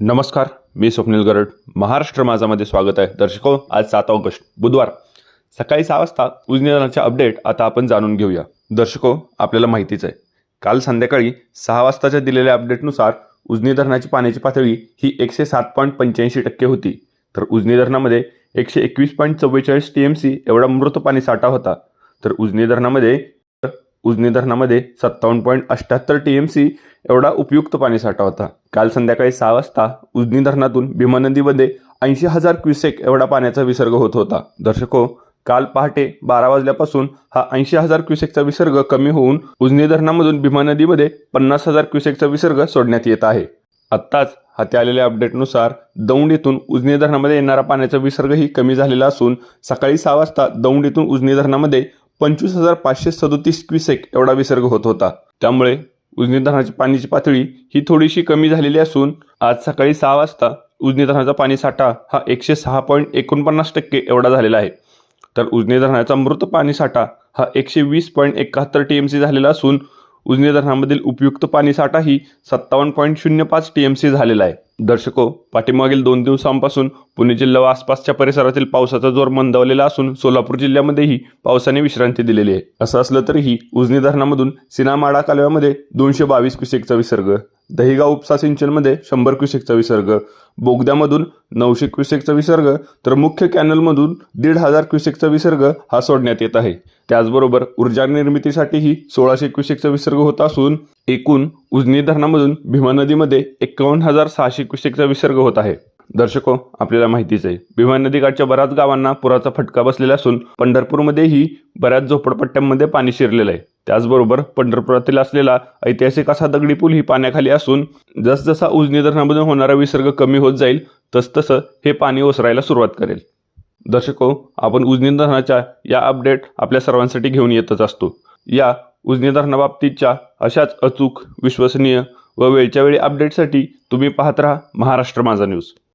नमस्कार मी स्वप्नील गरड. महाराष्ट्र माझामध्ये स्वागत आहे. दर्शको आज सात ऑगस्ट बुधवार. सकाळी सहा वाजता उजनी अपडेट आता आपण जाणून घेऊया. दर्शको आपल्याला माहितीच आहे. काल संध्याकाळी सहा वाजताच्या दिलेल्या अपडेटनुसार उजनी धरणाची पाण्याची पातळी ही एकशे सात पॉईंट पंच्याऐंशी टक्के होती. तर उजनी धरणामध्ये एकशे एकवीस पॉईंट चव्वेचाळीस टी एम सी एवढा मृत पाणी साठा होता. तर उजनी धरणामध्ये उजनी धरणामध्ये सत्तावन्न पॉईंट अठ्ठ्याहत्तर टी एम सी एवढा उपयुक्त पाणी साठा होता. काल संध्याकाळी सहा वाजता उजनी धरणातून भीमा नदीमध्ये ऐंशी हजार क्युसेक एवढा पाण्याचा विसर्ग होत होता. दर्शको काल पहाटे बारा वाजल्यापासून हा ऐंशी हजार क्युसेकचा विसर्ग कमी होऊन उजनी धरणामधून भीमा नदीमध्ये पन्नास हजार क्युसेकचा विसर्ग सोडण्यात येत आहे. आत्ताच हाती आलेल्या अपडेटनुसार दौंड येथून उजनी धरणामध्ये येणारा पाण्याचा विसर्गही कमी झालेला असून सकाळी सहा वाजता दौंड येथून उजनी धरणामध्ये पंचवीस हजार पाचशे सदोतीस क्युसेक एवढा विसर्ग होत होता. त्यामुळे उजनी धरणाची पाण्याची पातळी ही थोडीशी कमी झालेली असून आज सकाळी सहा वाजता उजनी धरणाचा पाणी साठा हा एकशे सहा पॉईंट एकोणपन्नास टक्के एवढा झालेला आहे. तर उजनी धरणाचा मृत पाणी साठा हा एकशे वीस पॉईंट एकाहत्तर टी एम सी झालेला असून उजनी धरणामधील उपयुक्त पाणी साठाही सत्तावन्न पॉईंट शून्य पाच टी एम सी झालेला आहे. दर्शको पाठीमागील दोन दिवसांपासून पुणे जिल्हा व आसपासच्या परिसरातील पावसाचा जोर मंदावलेला असून सोलापूर जिल्ह्यामध्येही पावसाने विश्रांती दिलेली आहे. असं असलं तरीही उजनी धरणामधून सिनामाडा कालव्यामध्ये दोनशे बावीस क्युसेकचा विसर्ग दहिगाव उपसा सिंचनमध्ये शंभर क्युसेकचा विसर्ग बोगद्यामधून नऊशे क्युसेकचा विसर्ग तर मुख्य कॅनलमधून दीड हजार क्युसेकचा विसर्ग हा सोडण्यात येत आहे. त्याचबरोबर ऊर्जा निर्मितीसाठीही सोळाशे क्युसेकचा विसर्ग होत असून एकूण उजनी धरणामधून भीमा नदीमध्ये एकावन्न हजार सहाशे क्युसेकचा विसर्ग होत आहे. दर्शको आपल्याला माहितीच आहे भीमा नदीकाठच्या बऱ्याच गावांना पुराचा फटका बसलेला असून पंढरपूरमध्येही बऱ्याच झोपडपट्ट्यांमध्ये पाणी शिरलेलं आहे. त्याचबरोबर पंढरपुरातील असलेला ऐतिहासिक असा दगडी पूल ही पाण्याखाली असून जसजसा उजनी धरणामधून होणारा विसर्ग कमी होत जाईल तसतसं हे पाणी ओसरायला सुरुवात करेल. दर्शको आपण उजनी धरणाच्या या अपडेट आपल्या सर्वांसाठी घेऊन येतच असतो. या उजनी धरणाबाबतीतच्या अशाच अचूक विश्वसनीय व वेळच्या वेळी अपडेटसाठी तुम्ही पाहत राहा महाराष्ट्र माझा न्यूज.